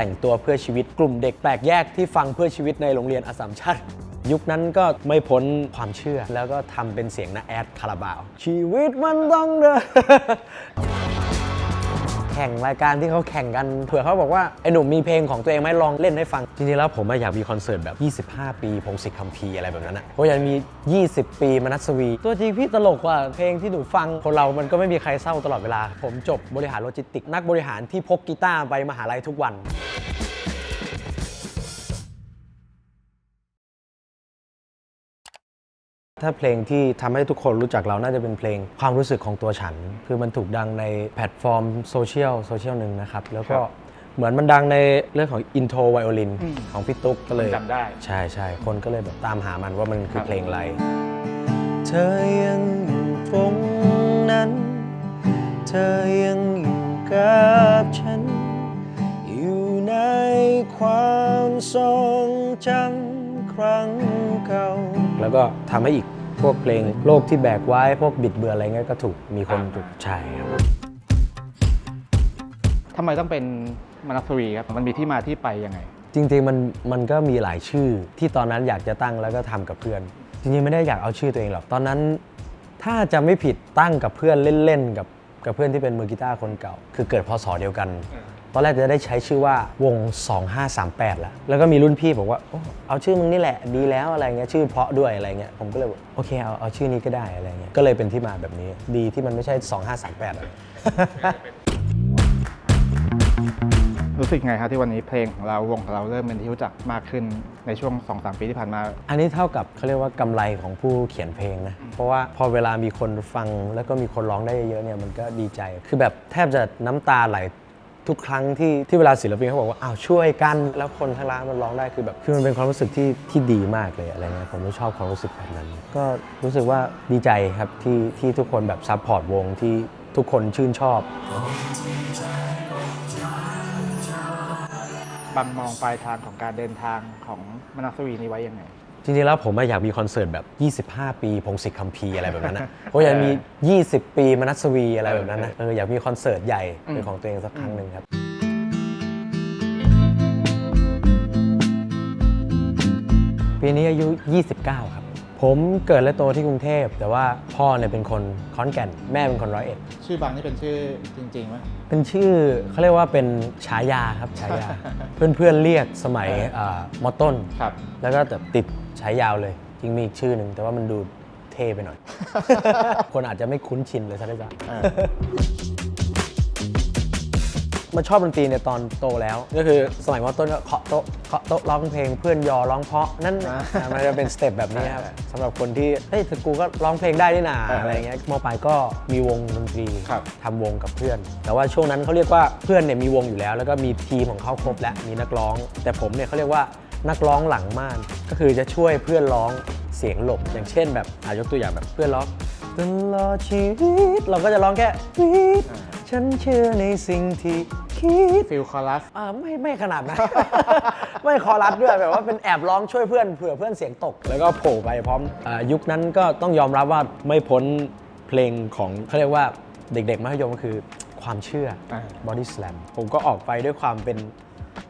แต่งตัวเพื่อชีวิตกลุ่มเด็กแปลกแยกที่ฟังเพื่อชีวิตในโรงเรียนอสสัมชัญยุคนั้นก็ไม่พ้นความเชื่อ แล้วก็ทำเป็นเสียงนะแอดคาราบาว ชีวิตมันต้องเดิน แข่งรายการที่เขาแข่งกันเผื่อเขาบอกว่า ไอ้หนุ่มมีเพลงของตัวเองไหมลองเล่นให้ฟัง จริงๆแล้วผมอะอยากมีคอนเสิร์ตแบบ 25 ปีพงศิษฐ์คัมภีร์อะไรแบบนั้นนะเพราอยากมี 20 ปีมนัสวี ตัวจริงพี่ตลกกว่าเพลงที่หนูฟังคนเรามันก็ไม่มีใครเศร้าตลอดเวลา ผมจบบริหารโลจิสติกส์นักบริหารที่พกกีตาร์ไปมหาลัยทุกวัน ถ้าเพลงที่ทำให้ทุกคนรู้จักเราน่าจะเป็นเพลงความรู้สึกของตัวฉัน คือมันถูกดังในแพลตฟอร์มโซเชียลโซเชียลหนึ่งนะครับ แล้วก็ครับเหมือนมันดังในเรื่องของอินโทรไวโอลินอืมของพี่ตุ๊กก็เลยจำได้ ใช่ใช่คนก็เลยแบบตามหามันว่ามันคืครัอบเพลงอะไร เธอยังอยู่ตรงนั้น เธอยังอยู่กับฉัน อยู่ในความทรงจำครั้งเก่าแล้วก็ทำให้อีก พวกเพลงโลกที่แบกไว้พวกบิดเบือนอะไรเงี้ยก็ถูกมีคนถูกใช่ครับทำไมต้องเป็นมนัสวีครับ มันมีที่มาที่ไปยังไง จริงๆมันมันก็มีหลายชื่อที่ตอนนั้นอยากจะตั้งแล้วก็ทำกับเพื่อน จริงๆไม่ได้อยากเอาชื่อตัวเองหรอก ตอนนั้น ถ้าจะไม่ผิดตั้งกับเพื่อนเล่นๆกับกับเพื่อนที่เป็นมือกีตาร์คนเก่า คือเกิดพศเดียวกัน ตอนแรกจะได้ใช้ชื่อว่าวง 2538แล้วแล้วก็มีรุ่นพี่บอกว่าโอ้เอาชื่อมึงนี่แหละดีแล้วอะไรเงี้ยชื่อเพราะด้วยอะไรเงี้ยผมก็เลยบอกโอเคเอาเอาชื่อนี้ก็ได้อะไรเงี้ยก็เลยเป็นที่มาแบบนี้ดีที่มันไม่ใช่ 2538อะไรรู้สึกไงครับที่วันนี้เพลงของเราวงของเราเริ่มเป็นที่รู้จักมากขึ้นในช่วง 2-3 ปีที่ผ่านมา อันนี้เท่ากับเขาเรียกว่ากำไรของผู้เขียนเพลงนะ เพราะว่าพอเวลามีคนฟังแล้วก็มีคนร้องได้เยอะๆเนี่ยมันก็ดีใจ คือแบบแทบจะน้ำตาไหล ทุกครั้งที่ที่เวลาศิลปินเขาบอกว่าอ้าวช่วยกันแล้วคนทั้งร้านมันร้องได้คือแบบคือมันเป็นความรู้สึกที่ที่ดีมากเลยอะไรเงี้ยผมก็ชอบความรู้สึกแบบนั้น ก็รู้สึกว่าดีใจครับที่ที่ทุกคนแบบซัพพอร์ตวงที่ทุกคนชื่นชอบ บังมองปลายทางของการเดินทางของมนัสวีนี้ไว้ยังไง จริงๆแล้วผมอะอยากมีคอนเสิร์ตแบบ 25 ปีพงศิษฐ์คัมภีร์อะไรแบบนั้นนะเพราะอยากมี 20 ปีมนัสวีอะไรแบบนั้นนะเอออยากมีคอนเสิร์ตใหญ่เป็นของตัวเองสักครั้งหนึ่งครับปีนี้อายุ 29 ครับ ผมเกิดและโตที่กรุงเทพ แต่ว่าพ่อเนี่ยเป็นคนขอนแก่น แม่เป็นคนร้อยเอ็ด ชื่อบางนี่เป็นชื่อจริงๆไหมเป็นชื่อเขาเรียกว่าเป็นฉายาครับฉายา เพื่อนๆเรียกสมัยเอ่อมอต้นครับแล้วก็แบบติด ฉายาวเลยจริงมีอีกชื่อหนึ่งแต่ว่ามันดูเท่ไปหน่อย คนอาจจะไม่คุ้นชินเลยซะด้วยซ้เออำมาชอบดนตรีในตอนโตแล้ว ก็คือสมัยมอต้นก็เคาะโต๊ะเคาะโต๊ะร้องเพลงเพื่อนยอร้องเพราะนั่นอะมันจะเป็นสเต็ปแบบนี้ครับสำหรับคนที่เฮ้ยแต่กูก็ร้องเพลงได้นี่นาอะไรอย่างเงี้ยมปลายก็มีวงดนตรีครับทำวงกับเพื่อน แต่ว่าช่วงนั้นเขาเรียกว่าเพื่อนเนี่ยมีวงอยู่แล้ว แล้วก็มีทีมของเขาครบแล้วมีนักร้อง แต่ผมเนี่ยเขาเรียกว่า นักร้องหลังม่าน ก็คือจะช่วยเพื่อนร้องเสียงหลบ อย่างเช่นแบบอายกตัวอย่างแบบเพื่อนร้องตลอดชีวิตเราก็จะร้องแค่วิตฉันเชื่อในสิ่งที่คิดฟิลคอรัสอ่าไม่ไม่ขนาดนั้นไม่คอรัสด้วยแบบว่าเป็นแอบร้องช่วยเพื่อนเผื่อเพื่อนเสียงตก แล้วก็โผล่ไปพร้อมอายุคนั้นก็ต้องยอมรับว่าไม่พ้นเพลงของเขาเรียกว่าเด็กๆมัธยมก็คือความเชื่ออ่า body slam ผมก็ออกไปด้วยความเป็น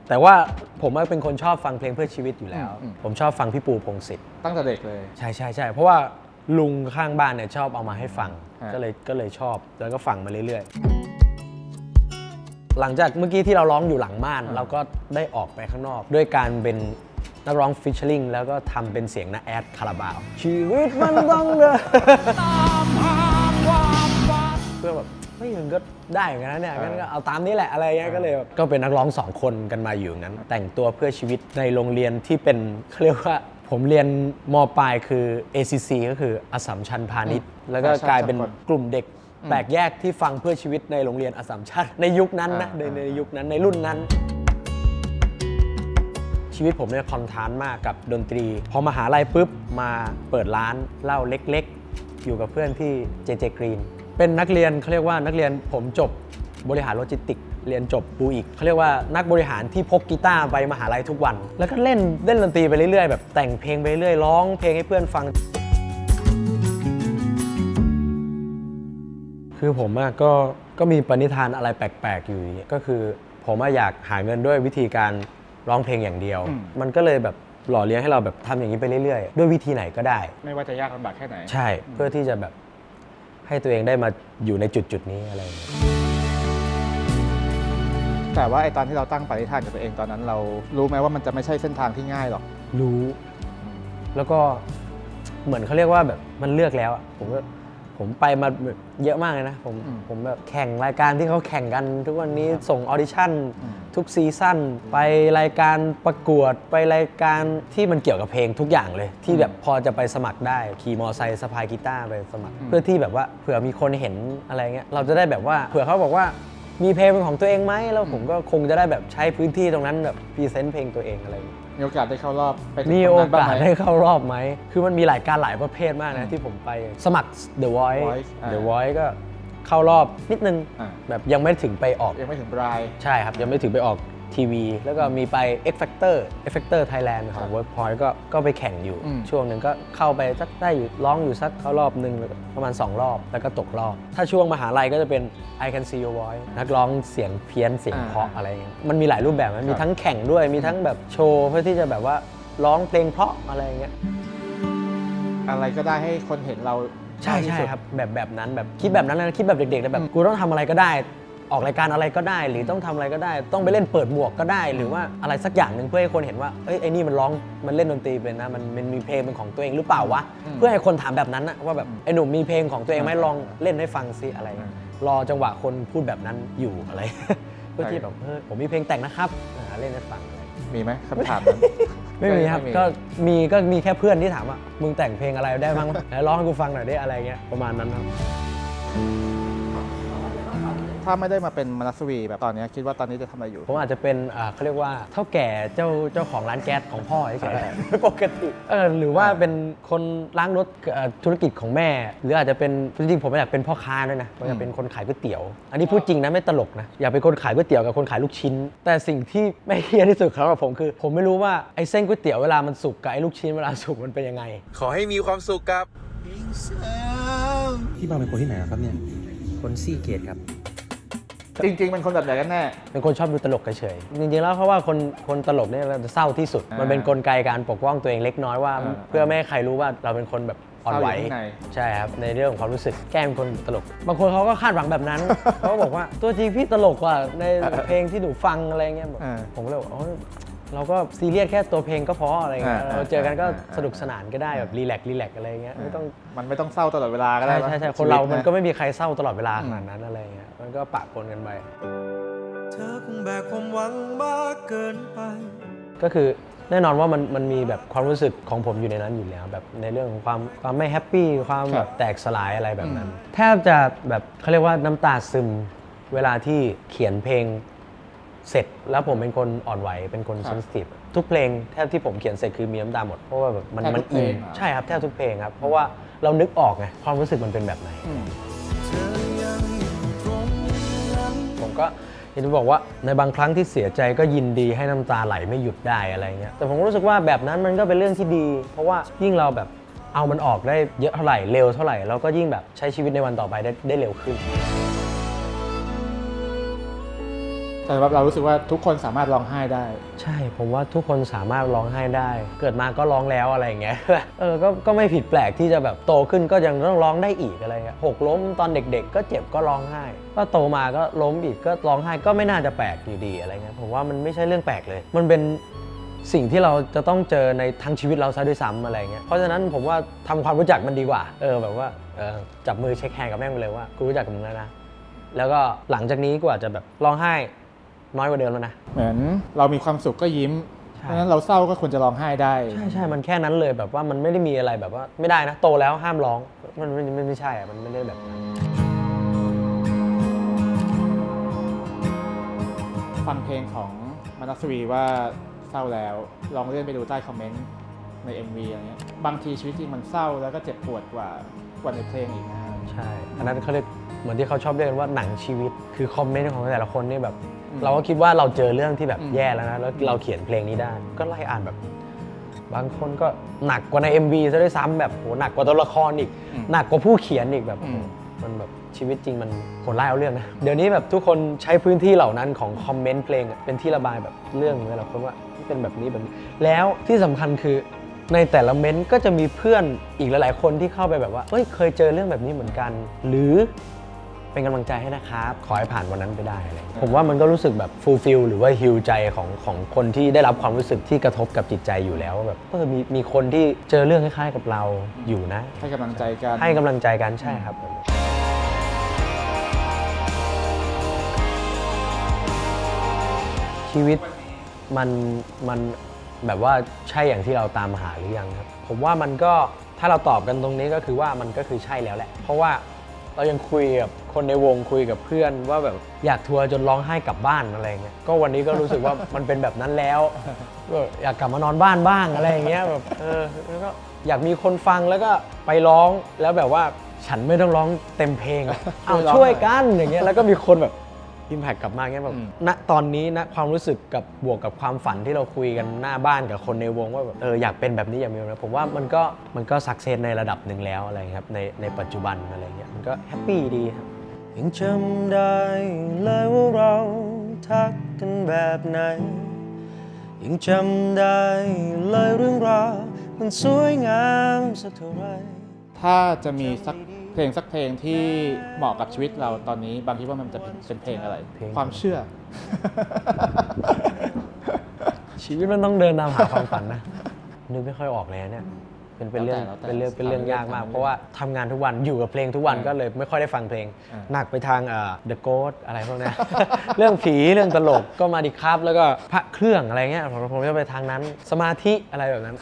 แต่ว่าผมว่าเป็นคนชอบฟังเพลงเพื่อชีวิตอยู่แล้วอืม ผมชอบฟังพี่ปูพงศิษฐ์ตั้งแต่เด็กเลย ใช่ใช่ใช่เพราะว่าลุงข้างบ้านเนี่ยชอบเอามาให้ฟัง ฮะ ก็เลยก็เลยชอบแล้วก็ฟังมาเรื่อยๆ หลังจากเมื่อกี้ที่เราร้องอยู่หลังม่าน เราก็ได้ออกไปข้างนอก ด้วยการเป็นนักร้องฟิชเชอร์ลิงแล้วก็ทำเป็นเสียงนะแอดคาราบาวชีวิตมันต้องเดิน เพื่อแบบ ไม่ถึงก็ได้เหมือนกันนะเนี่ยงั้นก็เอาตามนี้แหละอะไรเงี้ยก็เลยแบบก็เป็นนักร้องสองคนกันมาอยู่อย่างนั้น แต่งตัวเพื่อชีวิตในโรงเรียนที่เป็นเขาเรียกว่าผมเรียนมปลายคือ ACC ก็คืออสสัมชัญพาณิชย์ แล้วก็กลายเป็นกลุ่มเด็กแปลกแยกที่ฟังเพื่อชีวิตในโรงเรียนอสสัมชัญในยุคนั้นนะในในยุคนั้นในรุ่นนั้น ชีวิตผมเนี่ยคอนทรานต์มากกับดนตรี พอมาหาลัยปุ๊บมาเปิดร้านเหล้าเล็กๆ อยู่กับเพื่อนที่ JJ Green เป็นนักเรียนเขาเรียกว่านักเรียนผมจบบริหารโลจิสติกส์เรียนจบบูอีกเขาเรียกว่านักบริหารที่พกกีตาร์ไปมหาลัยทุกวัน แล้วก็เล่นเล่นดนตรีไปเรื่อยๆแบบแต่งเพลงไปเรื่อยร้องเพลงให้เพื่อนฟัง คือผมอะก็ก็มีปณิธานอะไรแปลกๆอยู่อย่างเงี้ยก็คือผผมอะอยากหาเงินด้วยวิธีการร้องเพลงอย่างเดียวอืมมันก็เลยแบบหล่อเลี้ยงให้เราแบบทำอย่างนี้ไปเรื่อยๆ ด้วยวิธีไหนก็ได้ ไม่ว่าจะยากลำบากแค่ไหน ใช่ เพื่อที่จะแบบ ให้ตัวเองได้มาอยู่ในจุดจุดๆนี้อะไรอย่างเงี้ยแต่ว่าไอตอนที่เราตั้งปณิธานกับตัวเองตอนนั้นเรารู้ไหมว่ามันจะไม่ใช่เส้นทางที่ง่ายหรอก รู้ แล้วก็เหมือนเขาเรียกว่าแบบมันเลือกแล้วอะผมก็ ผมไปมาเยอะมากเลยนะ ผมอืมผมแบบแข่งรายการที่เขาแข่งกัน ทุกวันนี้ส่งออดิชั่นอืม ทุกซีซั่นไปรายการประกวดไปรายการที่มันเกี่ยวกับเพลงทุกอย่างเลย ที่แบบพอจะไปสมัครได้ขี่มอไซค์สะพายกีตาร์ไปสมัคร เพื่อที่แบบว่าเผื่อมีคนเห็นอะไรเงี้ยเราจะได้แบบว่าเผื่อเขาบอกว่ามีเพลงเป็นของตัวเองไหมแล้วผมก็คงจะได้แบบใช้พื้นที่ตรงนั้นแบบพรีเซนต์เพลงตัวเองอะไรอย่างเงี้ย มีโอกาสได้เข้ารอบไปถึงมีตรโองนั้นบ้างกาสไหม ได้เข้ารอบไหม คือมันมีหลายการหลายประเภทมากนะที่ผมไปสมัคร The Voice Voice อ่า The Voice ก็เข้ารอบนิดนึง อ่าแบบยังไม่ถึงไปออก ยังไม่ถึงปลาย ใช่ครับ ยังไม่ถึงไปออก ทีวี แล้วก็มีไป X Factor X Factor Thailand ขครัองบ Workpoint ก็ก็ไปแข่งอยู่ อืม ช่วงหนึ่งก็เข้าไปสักได้อยู่ร้องอยู่สักเข้ารอบหนึ่งแล้วก็ประมาณ 2 รอบ แล้วก็ตกรอบ ถ้าช่วงมหาลัยก็จะเป็น I Can See Your Voice นักร้องเสียงเพี้ยนเสียงเพราะอะไรเงี้ยมันมีหลายรูปแบบนะมีทั้งแข่งด้วยมีทั้งแบบโชว์เพื่อที่จะแบบว่าร้องเพลงเพราะอะไรเงี้ย อะไรก็ได้ให้คนเห็นเราใช่มากที่ใช่สุด ครับแบบแบบนั้นแบบคิดแบบนั้นนะคิดแบบเด็กๆเลยแบบกูต้องทำอะไรก็ได้ ออกรายการอะไรก็ได้ หรือต้องทำอะไรก็ได้ ต้องไปเล่นเปิดหมวกก็ได้ หรือว่าอะไรสักอย่างหนึ่งเพื่อให้คนเห็นว่าเอ้ยไอ้นี่มันร้องมันเล่นดนตรีเป็นนะมันมันมีเพลงเป็นของตัวเองหรือเปล่าวะอืมเพื่อให้คนถามแบบนั้นนะว่าแบบไอ้หนุ่มมีเพลงของตัวเองไหมอืมลองเล่นให้ฟังซิอะไรเงี้ยอืมรอจังหวะคนพูดแบบนั้นอยู่อะไร เพื่อที่แบบเฮ้ยผมมีเพลงแต่งนะครับอ่าเล่นให้ฟังอะไรมีไหมคำถามนั้นไม่มีครับไม่มีก็มีก็มีแค่เพื่อนที่ถามว่ามึงแต่งเพลงอะไรได้บ้างวะไหนร้องให้กูฟังหน่อยได้อะไรเงี้ยประมาณนั้นครับ ถ้าไม่ได้มาเป็นมนัสวีแบบตอนนี้คิดว่าตอนนี้จะทำอะไรอยู่ ผมอาจจะเป็นอ่าเขาเรียกว่าเท่าแก่เจ้าเจ้าของร้านแก๊สของพ่อเฉยๆปกติเออหรือว่าเป็นคนล้างรถเอ่อธุรกิจของแม่ หรืออาจจะเป็นจริงๆผมอยากเป็นพ่อค้าด้วยนะผมอยากเป็นคนขายก๋วยเตี๋ยว อันนี้พูดจริงนะไม่ตลกนะอยากเป็นคนขายก๋วยเตี๋ยวกับคนขายลูกชิ้น แต่สิ่งที่ไม่เฮี้ยที่สุดสำหรับผมคือ ผมไม่รู้ว่าไอ้เส้นก๋วยเตี๋ยวเวลามันสุกกับไอ้ลูกชิ้นเวลาสุกมันเป็นยังไง ขอให้มีความสุขกับ พี่บางเป็นคนที่ไหนครับเนี่ย คนซี่เกตครับ จริง ๆ เป็นคนแบบไหนกันแน่ เป็นคนชอบดูตลกเฉยๆจริงๆแล้วเขาว่าคนคนตลกเนี่ยเราจะเศร้าที่สุด อ่ามัมันเป็นกลไกการปกป้องตัวเองเล็กน้อยว่า อ่าเพื่อไม่ให้ใครรู้ว่าเราเป็นคนแบบอ่อนไหว เศร้าอยู่ข้างใน ใช่ครับ ในเรื่องของความรู้สึกแกล้งคนตลก บางคนเขาก็คาดหวังแบบนั้น เขาก็บอกว่าตัวจริงพี่ตลกกว่าในเพลงที่หนูฟังอะไรเงี้ยบอกอ่า ผมก็เลยบอกอ๋อ เราก็ซีเรียสแค่ตัวเพลงก็พออะไรเงี้ยอ่าเราเจอกันก็อ่าอ่า สนุกสนานก็ได้แบบรีแลกซ์รีแลกซ์อะไรเงี้ยไม่ต้องมันไม่ต้องเศร้าตลอดเวลาก็ได้ใช่ปะใช่ใช่ชีคนวิตเรา มันะก็ไม่มีใครเศร้าตลอดเวลาขนาดนั้นอะไรเงี้ยมันก็ปะปนกันไปเธอคงแบกความหวังมากเกินไป ก็คือแน่นอนว่ามันมันมีแบบความรู้สึกของผมอยู่ในนั้นอยู่แล้ว แบบในเรื่องของความความไม่แฮปปี้ความคแบรับบแตกสลายอะไรแบบนั้นอืมแทบจะแบบเขาเรียกว่าน้ำตาซึมเวลาที่เขียนเพลง เสร็จแล้วผมเป็นคนอ่อนไหวเป็นคนเซนซิทีฟทุกเพลงแทบที่ผมเขียนเสร็จคือมีน้ำตาหมดเพราะว่าแบบมันแทบมัทุนกเพลอินงเหรอ ใช่ครับแทบทุกเพลงครับเพราะว่าเรานึกออกไงความรู้สึกมันเป็นแบบไหน อืมเธอยังอยู่ตรงนั้นผมก็อยากจะบอกว่าในบางครั้งที่เสียใจก็ยินดีให้น้ำตาไหลไม่หยุดได้อะไรเงี้ยแต่ผมรู้สึกว่าแบบนั้นมันก็เป็นเรื่องที่ดี เพราะว่ายิ่งเราแบบเอามันออกได้เยอะเท่าไหร่เร็วเท่าไหร่เราก็ยิ่งแบบใช้ชีวิตในวันต่อไปได้ได้เร็วขึ้น แต่ว่าเรารู้สึกว่าทุกคนสามารถร้องไห้ได้ ใช่ผมว่าทุกคนสามารถร้องไห้ได้ เกิดมาก็ร้องแล้วอะไรอย่างเงี้ยเออก็ก็ไม่ผิดแปลกที่จะแบบโตขึ้นก็ยังต้องร้องได้อีกอะไรเงี้ยหกล้มตอนเด็ก ๆ ก็เจ็บก็ร้องไห้ ก็โตมาก็ล้มอีกก็ร้องไห้ก็ไม่น่าจะแปลกอยู่ดีอะไรเงี้ยผมว่ามันไม่ใช่เรื่องแปลกเลย มันเป็นสิ่งที่เราจะต้องเจอในทั้งชีวิตเราซะด้วยซ้ำอะไรเงี้ย เพราะฉะนั้นผมว่าทำความรู้จักมันดีกว่า เออแบบว่าเออจับมือเช็คแฮนด์กับแม่งไปเลยว่ากูรู้จักกับมึงแล้วนะ แล้วก็หลังจากนี้กูอาจจะแบบร้องไห้ น้อยกว่าเดิมแล้วนะ เหมือนเรามีความสุขก็ยิ้มใช่เพราะฉะนั้นเราเศร้าก็ควรจะร้องไห้ได้ ใช่ใช่มันแค่นั้นเลยแบบว่ามันไม่ได้มีอะไรแบบว่าไม่ได้นะโตแล้วห้ามร้อง มันมันมันไม่ใช่อะมันไม่ได้แบบนั้นฟังเพลงของมนัสวีว่าเศร้าแล้ว ลองเลื่อนไปดูใต้คอมเมนต์ใน MV อะไรเงี้ยบางทีชีวิตจริงมันเศร้าแล้วก็เจ็บปวดกว่ากว่าในเพลงอีกนะใช่ อันนั้นเขาเรียกเหมือนที่เขาชอบเรียกกันว่าหนังชีวิต คือคอมเมนต์ของแต่ละคนนี่แบบอืม เราก็คิดว่าเราเจอเรื่องที่แบบอืมแย่แล้วนะแล้วเราเขียนเพลงนี้ได้ ก็ไล่อ่านแบบ บางคนก็หนักกว่าใน MV ซะด้วยซ้ำแบบโหหนักกว่าตัวละครอีก หนักกว่าผู้เขียนอีกแบบอืมมันแบบชีวิตจริงมันโหดร้ายเอาเรื่องนะ เดี๋ยวนี้แบบทุกคนใช้พื้นที่เหล่านั้นของคอมเมนต์เพลงอะเป็นที่ระบายแบบเรื่องแต่ละคนว่าเป็นแบบนี้แบบนี้ แล้วที่สำคัญคือในแต่ละเม้นต์ก็จะมีเพื่อนอีกหลาย ๆ คนที่เข้าไปแบบว่าเอ้ยเคยเจอเรื่องแบบนี้เหมือนกัน หรือ เป็นกำลังใจให้นะครับ ขอให้ผ่านวันนั้นไปได้อะไรอย่างเงี้ยผมว่ามันก็รู้สึกแบบฟูลฟิลหรือว่าฮิลใจของของคนที่ได้รับความรู้สึกที่กระทบกับจิตใจอยู่แล้วว่าแบบเออมีมีคนที่เจอเรื่องคล้ายๆกับเราอยู่นะ ให้กำลังใจกัน ให้กำลังใจกันใช่ครับชีวิตมันมันแบบว่าใช่อย่างที่เราตามหาหรือยังครับ ผมว่ามันก็ถ้าเราตอบกันตรงนี้ก็คือว่ามันก็คือใช่แล้วแหละ เพราะว่า เรายังคุยกับคนในวงคุยกับเพื่อนว่าแบบอยากทัวร์จนร้องไห้กลับบ้านอะไรเงี้ยก็วันนี้ก็รู้สึกว่า มันเป็นแบบนั้นแล้วก็อยากกลับมานอนบ้านบ้างอะไรอย่างเงี้ยแบบเออแล้วก็อยากมีคนฟังแล้วก็ไปร้องแล้วแบบว่าฉันไม่ต้องร้องเต็มเพลงอะเอาช่วยกันอย่างเงี้ยแล้วก็มีคนแบบ อิมแพคกลับมาเงี้ยแบบอืม ณตอนนี้นะความรู้สึกกับบวกกับความฝันที่เราคุยกันหน้าบ้านกับคนในวงว่าแบบเอออยากเป็นแบบนี้อยากมีแบบนี้ผมว่ามันก็มันก็สักเซสในระดับหนึ่งแล้วอะไรเงี้ยครับในในปัจจุบันอะไรเงี้ยมันก็แฮปปี้ดีครับ ยังจำได้เลยว่าเราทักกันแบบไหน ยังจำได้เลยเรื่องราวมันสวยงามสักเท่าไหรถ้าจะมีสัก เพลงสักเพลงที่เหมาะกับชีวิตเราตอนนี้บางคิดว่ามันจะเป็นเป็นเพลงอะไร เพลง ความเชื่อ ชีวิตมันต้องเดินตามหาความฝันนะ นึกไม่ค่อยออกเลยนะเนี่ยเป็นเป็นเรื่องแล้วแต่เป็นเรื่องเป็นเรื่องแล้วแต่ยากมากทำเรื่องเพราะว่าทำงานทุกวันอยู่กับเพลงทุกวันอ่าก็เลยไม่ค่อยได้ฟังเพลง อ่า หนักไปทางเอ่อ The Ghost อะไรพวกเนี้ย เรื่องผีเรื่องตลกก็มาดิครับ แล้วก็พระเครื่องอะไรเงี้ยผมผมจะไปทางนั้นสมาธิอะไรแบบนั้น